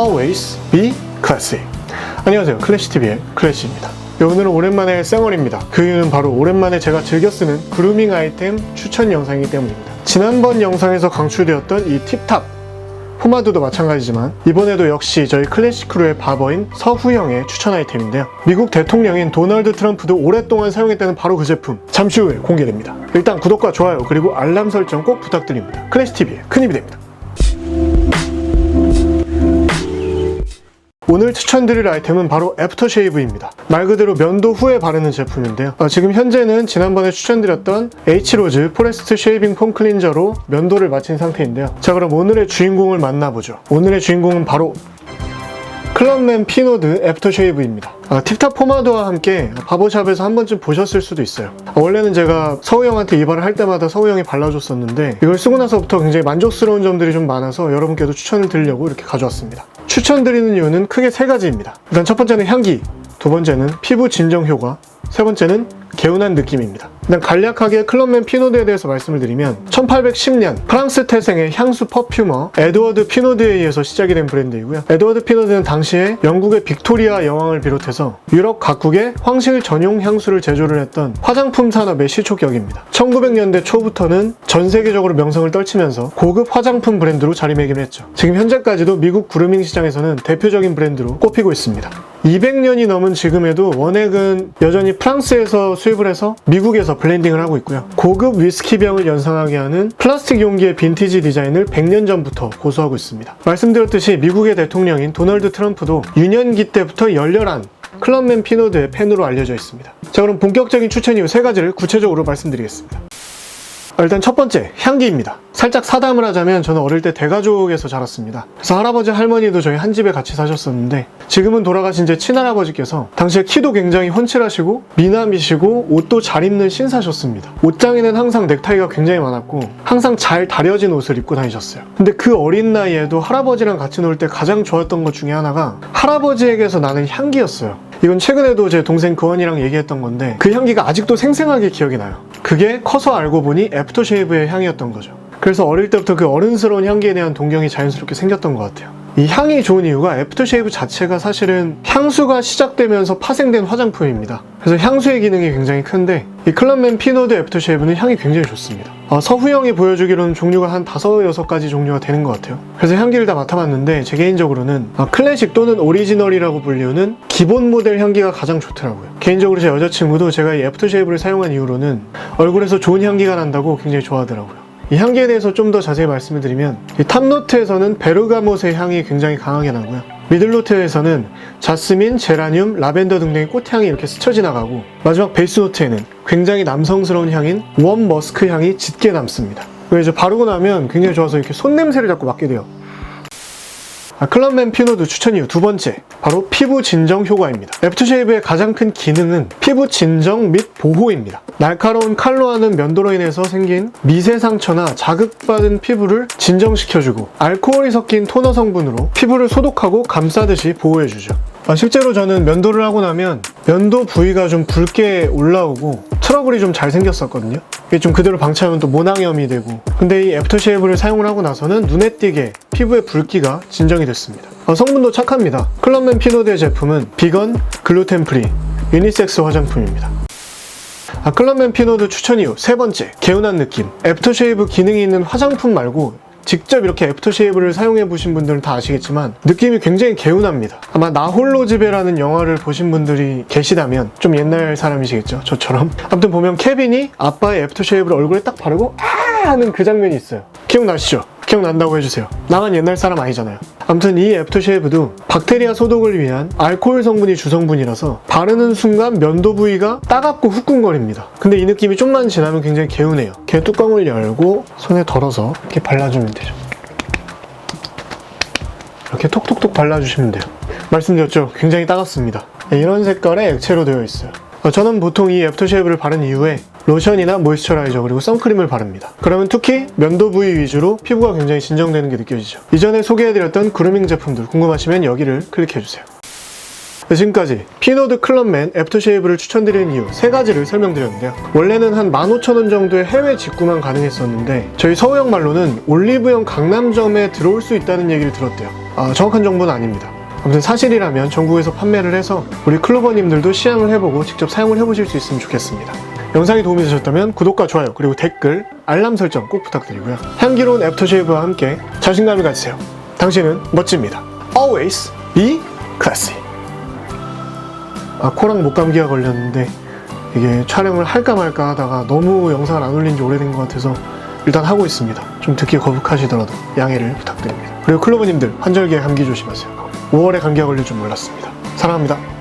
Always be classy. 안녕하세요. 클래시TV의 클래시입니다. 네, 오늘은 오랜만에 쌩얼입니다. 그 이유는 바로 오랜만에 제가 즐겨 쓰는 그루밍 아이템 추천 영상이기 때문입니다. 지난번 영상에서 강추되었던 이 팁탑 포마드도 마찬가지지만 이번에도 역시 저희 클래식 크루의 바버인 서후영의 추천 아이템인데요. 미국 대통령인 도널드 트럼프도 오랫동안 사용했다는 바로 그 제품 잠시 후에 공개됩니다. 일단 구독과 좋아요 그리고 알람 설정 꼭 부탁드립니다. 클래식TV에 큰 힘이 됩니다. 오늘 추천드릴 아이템은 바로 애프터쉐이브입니다. 말 그대로 면도 후에 바르는 제품인데요. 어, 지금 현재는 지난번에 추천드렸던 H로즈 포레스트 쉐이빙 폼 클린저로 면도를 마친 상태인데요. 자 그럼 오늘의 주인공을 만나보죠. 오늘의 주인공은 바로 클럽맨 피노드 애프터 쉐이브입니다. 아, 팁탑 포마드와 함께 바버샵에서 한 번쯤 보셨을 수도 있어요. 아, 원래는 제가 서우 형한테 이발을 할 때마다 서우 형이 발라줬었는데 이걸 쓰고 나서부터 굉장히 만족스러운 점들이 좀 많아서 여러분께도 추천을 드리려고 이렇게 가져왔습니다. 추천드리는 이유는 크게 세 가지입니다. 일단 첫 번째는 향기, 두 번째는 피부 진정 효과, 세 번째는 개운한 느낌입니다. 일단 간략하게 클럽맨 피노드에 대해서 말씀을 드리면 1810년 프랑스 태생의 향수 퍼퓸어 에드워드 피노드에 의해서 시작이 된 브랜드이고요. 에드워드 피노드는 당시에 영국의 빅토리아 여왕을 비롯해서 유럽 각국의 황실 전용 향수를 제조를 했던 화장품 산업의 시초격입니다. 1900년대 초부터는 전 세계적으로 명성을 떨치면서 고급 화장품 브랜드로 자리매김했죠. 지금 현재까지도 미국 그루밍 시장에서는 대표적인 브랜드로 꼽히고 있습니다. 200년이 넘은 지금에도 원액은 여전히 프랑스에서 수입을 해서 미국에서 블렌딩을 하고 있고요. 고급 위스키병을 연상하게 하는 플라스틱 용기의 빈티지 디자인을 100년 전부터 고수하고 있습니다. 말씀드렸듯이 미국의 대통령인 도널드 트럼프도 유년기 때부터 열렬한 클럽맨 피노드의 팬으로 알려져 있습니다. 자 그럼 본격적인 추천 이유 세 가지를 구체적으로 말씀드리겠습니다. 아, 일단 첫 번째 향기입니다. 살짝 사담을 하자면 저는 어릴 때 대가족에서 자랐습니다. 그래서 할아버지 할머니도 저희 한 집에 같이 사셨었는데 지금은 돌아가신 제 친할아버지께서 당시에 키도 굉장히 훤칠하시고 미남이시고 옷도 잘 입는 신사셨습니다. 옷장에는 항상 넥타이가 굉장히 많았고 항상 잘 다려진 옷을 입고 다니셨어요. 근데 그 어린 나이에도 할아버지랑 같이 놀 때 가장 좋았던 것 중에 하나가 할아버지에게서 나는 향기였어요. 이건 최근에도 제 동생 그원이랑 얘기했던 건데 그 향기가 아직도 생생하게 기억이 나요. 그게 커서 알고 보니 애프터쉐이브의 향이었던 거죠. 그래서 어릴 때부터 그 어른스러운 향기에 대한 동경이 자연스럽게 생겼던 것 같아요. 이 향이 좋은 이유가 애프터쉐이브 자체가 사실은 향수가 시작되면서 파생된 화장품입니다. 그래서 향수의 기능이 굉장히 큰데 이 클럽맨 피노드 애프터쉐이브는 향이 굉장히 좋습니다. 아, 서후형이 보여주기로는 종류가 한 다섯 여섯 가지 종류가 되는 것 같아요. 그래서 향기를 다 맡아봤는데 제 개인적으로는 아, 클래식 또는 오리지널이라고 불리우는 기본 모델 향기가 가장 좋더라고요. 개인적으로 제 여자친구도 제가 이 애프터쉐이브를 사용한 이후로는 얼굴에서 좋은 향기가 난다고 굉장히 좋아하더라고요. 이 향기에 대해서 좀 더 자세히 말씀을 드리면 이 탑노트에서는 베르가못의 향이 굉장히 강하게 나고요. 미들노트에서는 자스민, 제라늄, 라벤더 등등의 꽃향이 이렇게 스쳐 지나가고 마지막 베이스 노트에는 굉장히 남성스러운 향인 원 머스크 향이 짙게 남습니다. 그래서 바르고 나면 굉장히 좋아서 이렇게 손 냄새를 자꾸 맡게 돼요. 아, 클럽맨 피노드 추천 이유 두 번째 바로 피부 진정 효과입니다. 애프터쉐이브의 가장 큰 기능은 피부 진정 및 보호입니다. 날카로운 칼로 하는 면도로 인해서 생긴 미세 상처나 자극받은 피부를 진정시켜주고 알코올이 섞인 토너 성분으로 피부를 소독하고 감싸듯이 보호해주죠. 아, 실제로 저는 면도를 하고 나면 면도 부위가 좀 붉게 올라오고 트러블이 좀 잘 생겼었거든요. 이게 좀 그대로 방치하면 또 모낭염이 되고 근데 이 애프터쉐이브를 사용을 하고 나서는 눈에 띄게 피부의 붉기가 진정이 됐습니다. 어, 성분도 착합니다. 클럽맨 피노드의 제품은 비건, 글루텐 프리, 유니섹스 화장품입니다. 아, 클럽맨 피노드 추천 이유 세 번째 개운한 느낌 애프터쉐이브 기능이 있는 화장품 말고 직접 이렇게 애프터쉐이브를 사용해 보신 분들은 다 아시겠지만 느낌이 굉장히 개운합니다 아마 나 홀로 집에라는 영화를 보신 분들이 계시다면 좀 옛날 사람이시겠죠 저처럼 아무튼 보면 케빈이 아빠의 애프터쉐이브를 얼굴에 딱 바르고 아 하는 그 장면이 있어요 기억나시죠? 기억난다고 해주세요. 나만 옛날 사람 아니잖아요. 아무튼 이 애프터쉐이브도 박테리아 소독을 위한 알코올 성분이 주성분이라서 바르는 순간 면도 부위가 따갑고 후끈거립니다. 근데 이 느낌이 좀만 지나면 굉장히 개운해요. 이렇게 뚜껑을 열고 손에 덜어서 이렇게 발라주면 되죠. 이렇게 톡톡톡 발라주시면 돼요. 말씀드렸죠? 굉장히 따갑습니다. 네, 이런 색깔의 액체로 되어 있어요. 어, 저는 보통 이 애프터쉐이브를 바른 이후에 로션이나 모이스처라이저 그리고 선크림을 바릅니다. 그러면 특히 면도 부위 위주로 피부가 굉장히 진정되는 게 느껴지죠. 이전에 소개해드렸던 그루밍 제품들 궁금하시면 여기를 클릭해주세요. 네, 지금까지 피노드 클럽맨 애프터쉐이브를 추천드리는 이유 세 가지를 설명드렸는데요. 원래는 한 15,000원 정도의 해외 직구만 가능했었는데 저희 서우형 말로는 올리브영 강남점에 들어올 수 있다는 얘기를 들었대요. 아, 정확한 정보는 아닙니다. 아무튼 사실이라면 전국에서 판매를 해서 우리 클로버님들도 시향을 해보고 직접 사용을 해보실 수 있으면 좋겠습니다. 영상이 도움이 되셨다면 구독과 좋아요 그리고 댓글, 알람 설정 꼭 부탁드리고요. 향기로운 애프터쉐이브와 함께 자신감을 가지세요. 당신은 멋집니다. Always be classy. 아 코랑 목 감기가 걸렸는데 이게 촬영을 할까 말까 하다가 너무 영상을 안 올린 지 오래된 것 같아서 일단 하고 있습니다. 좀 듣기 거북하시더라도 양해를 부탁드립니다. 그리고 클로버님들 환절기에 감기 조심하세요. 5월에 감기가 걸릴 줄 몰랐습니다. 사랑합니다.